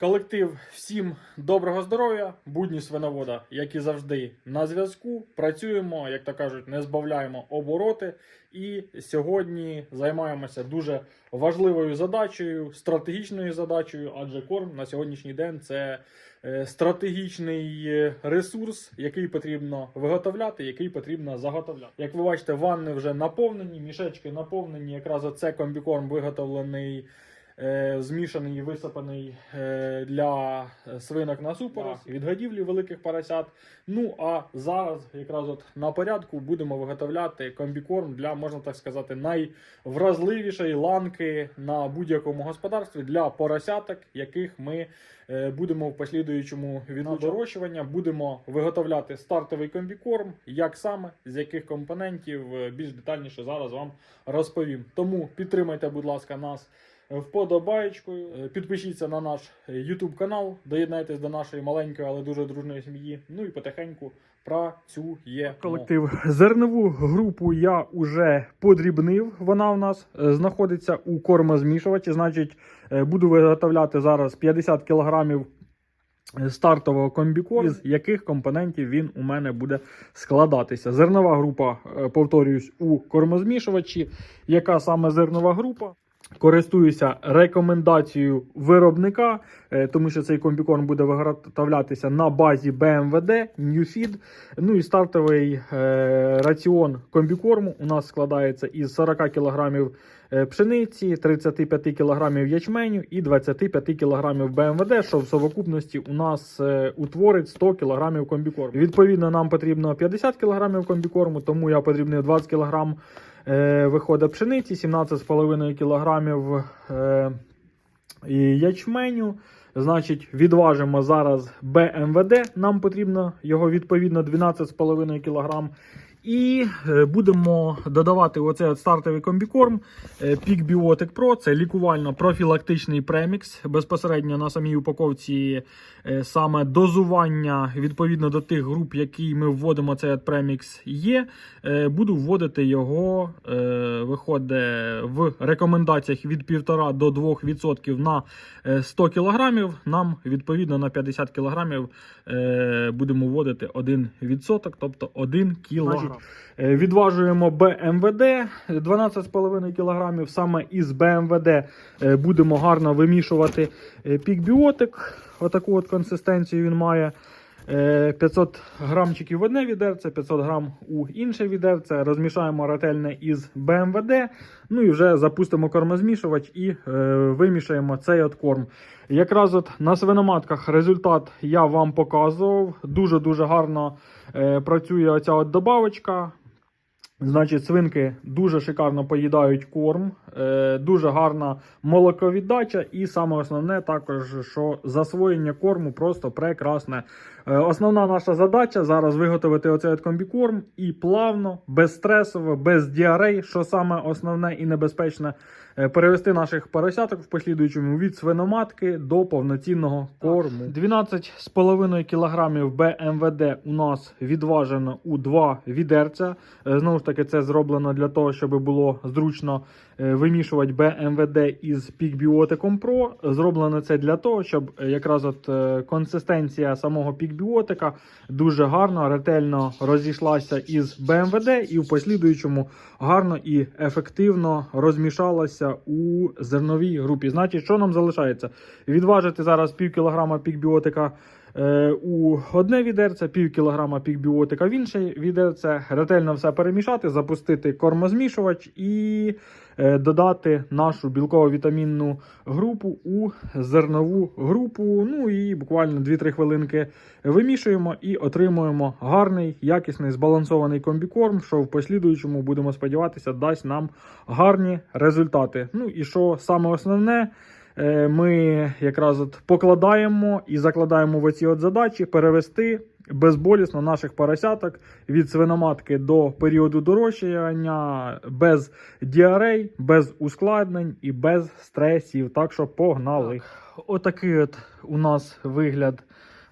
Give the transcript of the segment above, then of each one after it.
Колектив, всім доброго здоров'я, будні свиновода, як і завжди, на зв'язку. Працюємо, як то кажуть, не збавляємо обороти. І сьогодні займаємося дуже важливою задачею, стратегічною задачею, адже корм на сьогоднішній день це е, стратегічний е, ресурс, який потрібно виготовляти, який потрібно заготовляти. Як ви бачите, ванни вже наповнені, мішечки наповнені. Якраз оце комбікорм виготовлений змішаний і висипаний е, для свинок на супорос, від годівлі великих поросят. Ну а зараз, якраз от на порядку, будемо виготовляти комбікорм для, можна так сказати, найвразливішої ланки на будь-якому господарстві для поросяток, яких ми е, будемо в послідуючому від дорощування. Будемо виготовляти стартовий комбікорм, як саме, з яких компонентів е, більш детальніше зараз вам розповім. Тому підтримайте, будь ласка, нас вподобаєчкою. Е, Підпишіться на наш е, YouTube канал, доєднайтесь до нашої маленької, але дуже дружної сім'ї. Ну і потихеньку працює колектив. Зернову групу я уже подрібнив. Вона у нас е, знаходиться у кормозмішувачі. Значить, буду виготовляти зараз 50 кілограмів стартового комбікорм, з яких компонентів він у мене буде складатися. Зернова група, повторююсь, у кормозмішувачі. Яка саме зернова група? Користуюся рекомендацією виробника, е, тому що цей комбікорм буде виготовлятися на базі BMWD, Newfeed. Ну і стартовий е, раціон комбікорму у нас складається із 40 кг пшениці, 35 кг ячменю і 25 кг БМВД, що в совокупності у нас е, утворить 100 кг комбікорму. Відповідно, нам потрібно 50 кг комбікорму, тому я потрібний 20 кг е, виходить пшениці, 17,5 кг е, і ячменю. Значить, відважимо зараз БМВД. Нам потрібно його відповідно 12,5 кг. І е, будемо додавати оцей от стартовий комбікорм е, Peak Biotic Pro. Це лікувально-профілактичний премікс. Безпосередньо на самій упаковці е, саме дозування відповідно до тих груп, які ми вводимо цей от премікс є. Буду вводити його, виходить в рекомендаціях від 1,5 до 2% на е, 100 кг. Нам відповідно на 50 кг будемо вводити 1%, тобто 1 кг. Е, Відважуємо БМВД 12,5 кг. Саме із БМВД е, будемо гарно вимішувати е, пікбіотик. Отаку от консистенцію він має. Е, 500 грамчиків в одне відерце, 500 грам у інше відерце. Розмішаємо ретельне із БМВД. Ну і вже запустимо кормозмішувач і е, вимішаємо цей от корм. Якраз от на свиноматках результат я вам показував. Дуже-дуже гарно е, працює оця от добавочка. Значить, свинки дуже шикарно поїдають корм, е, дуже гарна молоковіддача, і саме основне також, що засвоєння корму просто прекрасне. Е, основна наша задача зараз виготовити оцей от комбікорм і плавно, безстресово, без діарей, що саме основне і небезпечне, е, перевести наших поросяток в послідуючому від свиноматки до повноцінного корму. 12,5 кг БМВД у нас відважено у два відерця. Знову ж таки, це зроблено для того, щоб було зручно е, вимішувати БМВД із пікбіотиком Pro. Зроблено це для того, щоб е, якраз от е, консистенція самого пікбіотика дуже гарно, ретельно розійшлася із БМВД і в послідуючому гарно і ефективно розмішалася у зерновій групі. Значить, що нам залишається? Відважити зараз пів кілограма пікбіотика у одне відерце, пів кілограма пікбіотика в інше відерце, ретельно все перемішати, запустити кормозмішувач і е, додати нашу білково-вітамінну групу у зернову групу. Ну і буквально 2-3 хвилинки вимішуємо і отримуємо гарний, якісний, збалансований комбікорм, що в послідуючому будемо сподіватися, дасть нам гарні результати. Ну і що саме основне. Е, Ми якраз от покладаємо і закладаємо в оці от задачі перевести безболісно наших поросяток від свиноматки до періоду дорощування без діарей, без ускладнень і без стресів. Так що погнали. Отакий от у нас вигляд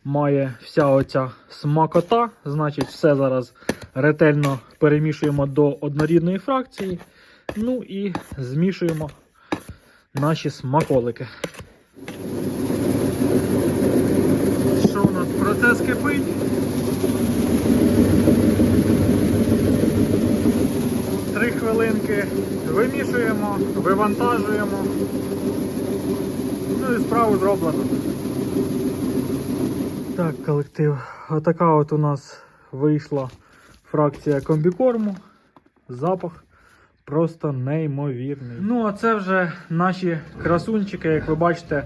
має вся оця смакота. Значить, все зараз ретельно перемішуємо до однорідної фракції. Ну і змішуємо наші смаколики. Що у нас процес кипить. Три хвилинки вимішуємо, вивантажуємо. Ну і справу зроблено. Так, колектив. Отака от у нас вийшла фракція комбікорму. Запах просто неймовірний. Ну, а це вже наші красунчики, як ви бачите,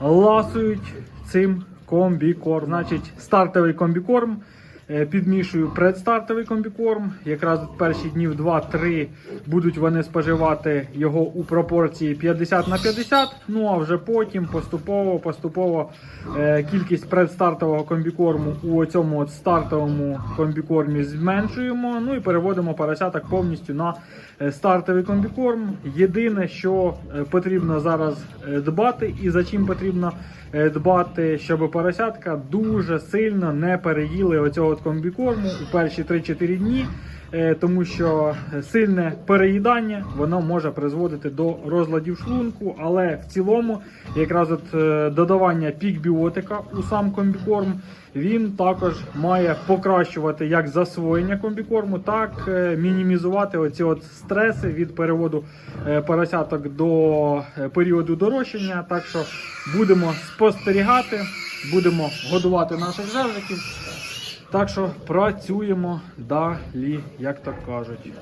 ласують цим комбікорм. Значить, стартовий комбікорм. Е, Підмішую предстартовий комбікорм. Якраз от перші днів 2-3 будуть вони споживати його у пропорції 50 на 50. Ну а вже потім поступово, поступово е, кількість предстартового комбікорму у цьому стартовому комбікормі зменшуємо. Ну і переводимо поросяток повністю на е, стартовий комбікорм. Єдине, що потрібно зараз дбати, і за чим потрібно дбати, щоб поросятка дуже сильно не переїли оцього комбікорму у перші 3-4 дні. е, Тому що сильне переїдання воно може призводити до розладів шлунку, але в цілому, якраз от е, додавання пікбіотика у сам комбікорм, він також має покращувати як засвоєння комбікорму, так е, мінімізувати оці от стреси від переводу поросяток до періоду дорощення. Так що будемо спостерігати, будемо годувати наших жевжиків. Так що працюємо далі, як так кажуть.